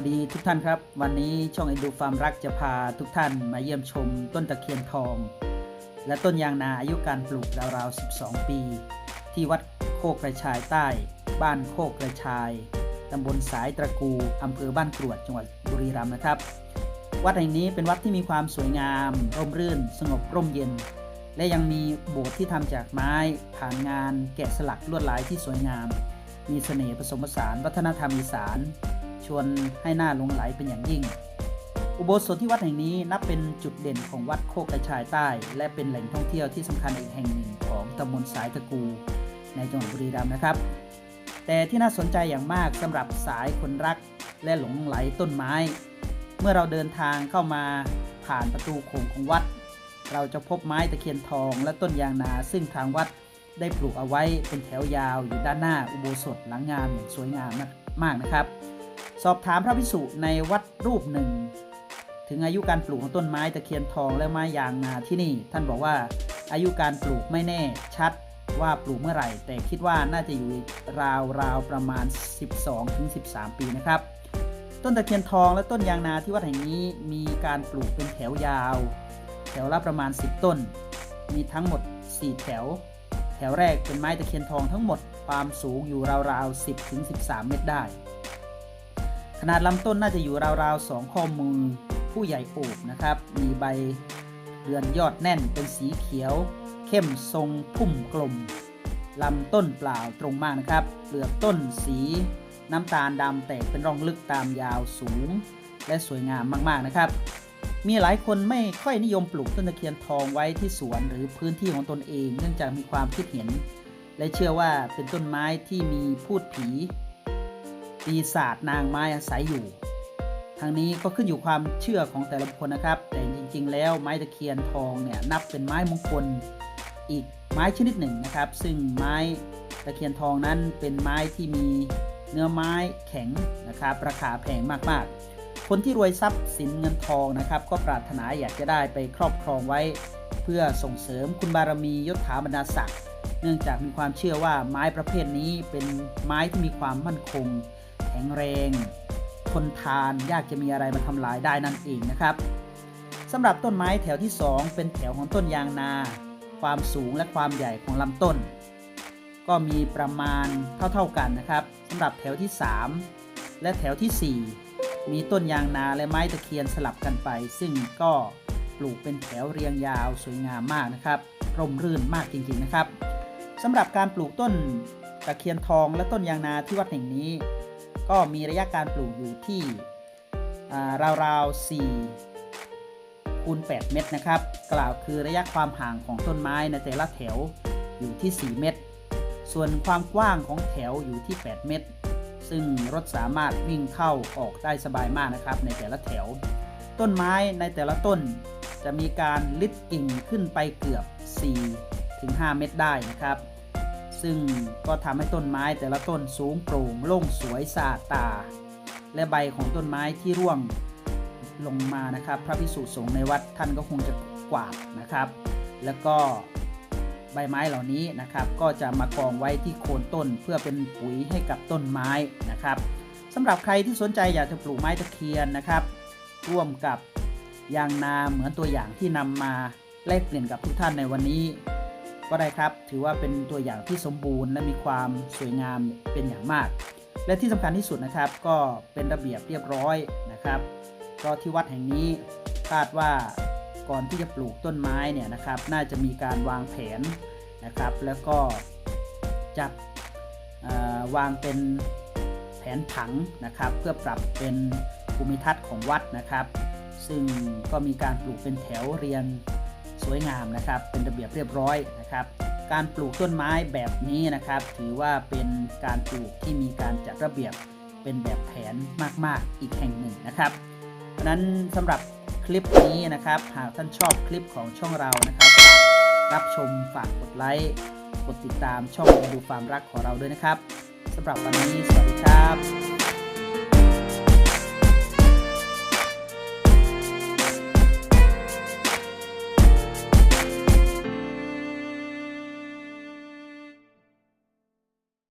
สวัสดีทุกท่านครับ วันนี้ช่องเอ็นดูฟาร์มรักจะพาทุกท่านมาเยี่ยมชมต้นตะเคียนทอง และต้นยางนาอายุการปลูกราวๆ 12 ปี ที่วัดโคกกระชายใต้ บ้านโคกกระชายตำบลสายตระกูอำเภอบ้านกรวดจังหวัดบุรีรัมย์นะครับ วัดแห่งนี้เป็นวัดที่มีความสวยงาม ร่มรื่น สงบร่มเย็น และยังมีโบสถ์ที่ทำจากไม้ ผ่านงาน แกะสลักลวดลายที่สวยงาม มีเสน่ห์ผสมผสานวัฒนธรรมอีสาน ชวนให้หน้าหลงไหลเป็นอย่างยิ่ง อุโบสถที่วัดแห่งนี้นับเป็นจุดเด่นของวัดโคกกระชายใต้ และเป็นแหล่งท่องเที่ยวที่สำคัญอีกแห่งหนึ่งของตำบลสายตะกู ในจังหวัดบุรีรัมย์นะครับ แต่ที่น่าสนใจอย่างมากสำหรับสายคนรักและหลงไหลต้นไม้ เมื่อเราเดินทางเข้ามาผ่านประตูโขงของวัด เราจะพบไม้ตะเคียนทองและต้นยางนา ซึ่งทางวัดได้ปลูกเอาไว้เป็นแถวยาวอยู่ด้านหน้าอุโบสถหลังงามอย่างสวยงามมากนะครับ สอบถามพระภิกษุในวัดรูปหนึ่ง ถึงอายุการปลูกของต้นไม้ตะเคียนทองและไม้ยางนาที่นี่ ท่านบอกว่าอายุการปลูกไม่แน่ชัดว่าปลูกเมื่อไหร่ แต่คิดว่าน่าจะอยู่ราวราวประมาณ 12-13 ปีนะครับ ต้นตะเคียนทองและต้นยางนาที่วัดแห่งนี้มีการปลูกเป็นแถวยาว แถวละประมาณ 10 ต้น มีทั้งหมด 4 แถว แถวแรกเป็นไม้ตะเคียนทองทั้งหมดความสูงอยู่ราวๆ 10-13 เมตรได้ ขนาดลำต้นน่าจะอยู่ราวๆสองข้อมือผู้ใหญ่โอบนะครับ มีใบเรือนยอดแน่นเป็นสีเขียว เข้มทรงพุ่มกลมลำต้นเปล่าตรงมากนะครับเปลือกต้นสีน้ำตาลดำแตกเป็นร่องลึกตามยาวสูง และสวยงามมากๆนะครับ มีหลายคนไม่ค่อยนิยมปลูกต้นตะเคียนทองไว้ที่สวนหรือพื้นที่ของตนเอง เนื่องจากมีความคิดเห็น และเชื่อว่าเป็นต้นไม้ที่มีพูดผี ปีศาจนางไม้อาศัยอยู่ ทางนี้ก็ขึ้นอยู่ความเชื่อของแต่ละคคลนะครับ แต่จริงๆ แล้วไม้ตะเคียนทองเนี่ยนับเป็นไม้มงคลอีกไม้ชนิดหนึ่งนะครับ ซึ่งไม้ตะเคียนทองนั้นเป็นไม้ที่มีเนื้อไม้แข็งนะครับราคาแพงมากๆ คนที่รวยทรัพย์สินเงินทองนะครับ ก็ปรารถนาอยากจะได้ไปครอบครองไว้ เพื่อส่งเสริมคุณบารมียศถาบรรดาศักดิ์เนื่องจากมีความเชื่อว่าไม้ประเภทนี้เป็นไม้ที่มีความมั่นคง แข็งแรง ทนทานยากจะมีอะไรมาทำลายได้นั่นเองนะครับสำหรับต้นไม้แถวที่ 2 เป็นแถวของต้นยางนา ความสูงและความใหญ่ของลำต้น ก็มีประมาณเท่าๆกันนะครับสำหรับแถวที่ 3 และแถวทีสี่4 มีต้นยางนาและไม้ตะเคียนสลับกันไป ซึ่งก็ปลูกเป็นแถวเรียงยาวสวยงามมากนะครับร่มรื่นมากจริงๆนะครับสำหรับการปลูกต้นตะเคียนทองและต้นยางนาที่วัดแห่งนี้ ก็มีระยะการปลูกอยู่ที่ราวๆ4คูณ8เมตรนะครับ กล่าวคือระยะความห่างของต้นไม้ในแต่ละแถวอยู่ที่ 4 เมตร ส่วนความกว้างของแถวอยู่ที่ 8 เมตร ซึ่งรถสามารถวิ่งเข้าออกได้สบายมากนะครับ ในแต่ละแถว ต้นไม้ในแต่ละต้น จะมีการลิดกิ่งขึ้นไปเกือบ 4-5 เมตรได้นะครับ ซึ่งก็ทำให้ต้นไม้แต่ละต้นสูงโปร่งโล่งสวยสะอาดตา และใบของต้นไม้ที่ร่วงลงมานะครับ พระพิสุสงฆ์ในวัดท่านก็คงจะกวาดนะครับ แล้วก็ใบไม้เหล่านี้นะครับ ก็จะมากองไว้ที่โคนต้นเพื่อเป็นปุ๋ยให้กับต้นไม้นะครับสำหรับใครที่สนใจอยากจะปลูกไม้ตะเคียนนะครับ ร่วมกับยางนาเหมือนตัวอย่างที่นำมาแลกเปลี่ยนกับทุกท่านในวันนี้ ก็ได้ครับ ถือว่าเป็นตัวอย่างที่สมบูรณ์และมีความสวยงามเป็นอย่างมาก และที่สำคัญที่สุดนะครับ ก็เป็นระเบียบเรียบร้อยนะครับก็ที่วัดแห่งนี้คาดว่าก่อนที่จะปลูกต้นไม้เนี่ยนะครับ น่าจะมีการวางแผนนะครับ แล้วก็จัดวางเป็นแผนผังนะครับ เพื่อปรับเป็นภูมิทัศน์ของวัดนะครับ ซึ่งก็มีการปลูกเป็นแถวเรียง สวยงามนะครับเป็นระเบียบเรียบร้อยนะครับ การปลูกต้นไม้แบบนี้นะครับ ถือว่าเป็นการปลูกที่มีการจัดระเบียบเป็นแบบแผนมาก ๆ อีกแห่งหนึ่งนะครับเพราะนั้นสำหรับคลิปนี้นะครับ หากท่านชอบคลิปของช่องเรานะครับ รับชมฝากกดไลค์กดติดตามช่องดูความรักของเราด้วยนะครับสำหรับวันนี้สวัสดีครับ